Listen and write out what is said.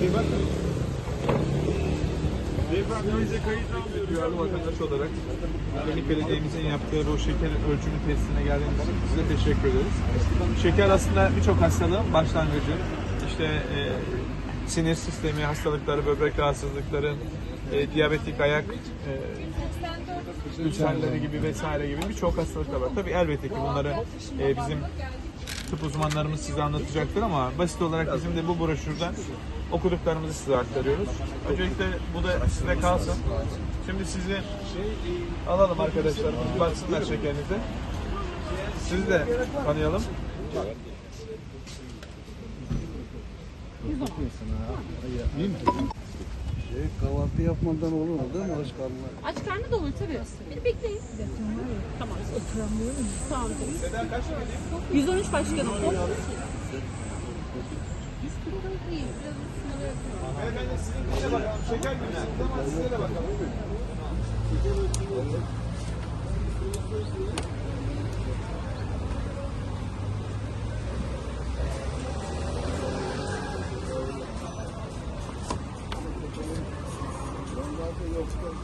Bir bakın. Almıyoruz. Duyarlı vatandaş olarak Yeni Belediye'mizin yaptığı bu şeker ölçümü testine geldiğiniz için size teşekkür ederiz. Şeker aslında birçok hastalığın başlangıcı. İşte e, sinir sistemi hastalıkları, böbrek rahatsızlıkları, e, diyabetik ayak e, ülserleri gibi vesaire gibi birçok hastalıklar var. Tabii elbette ki bunları e, bizim tıp uzmanlarımız size anlatacaktır ama basit olarak bizim de bu broşürden okuduklarımızı size aktarıyoruz. Öncelikle bu da size kalsın. Şimdi sizi alalım arkadaşlar, baksınlar şekerinize. Sizi de tanıyalım. Şey, kahvaltı yapmadan olur mu değil mi aç karnına? Aç karnı da olur tabii. Bir bekleyin. Oturamıyorum. Tamam. 113 başkanım. Biz kurban değil. Biraz ısınmalı yapıyoruz. Beyefendi sizin de bakalım. Şeker gibi sizin ama size de bakalım. Şeker ölçümü. Yok.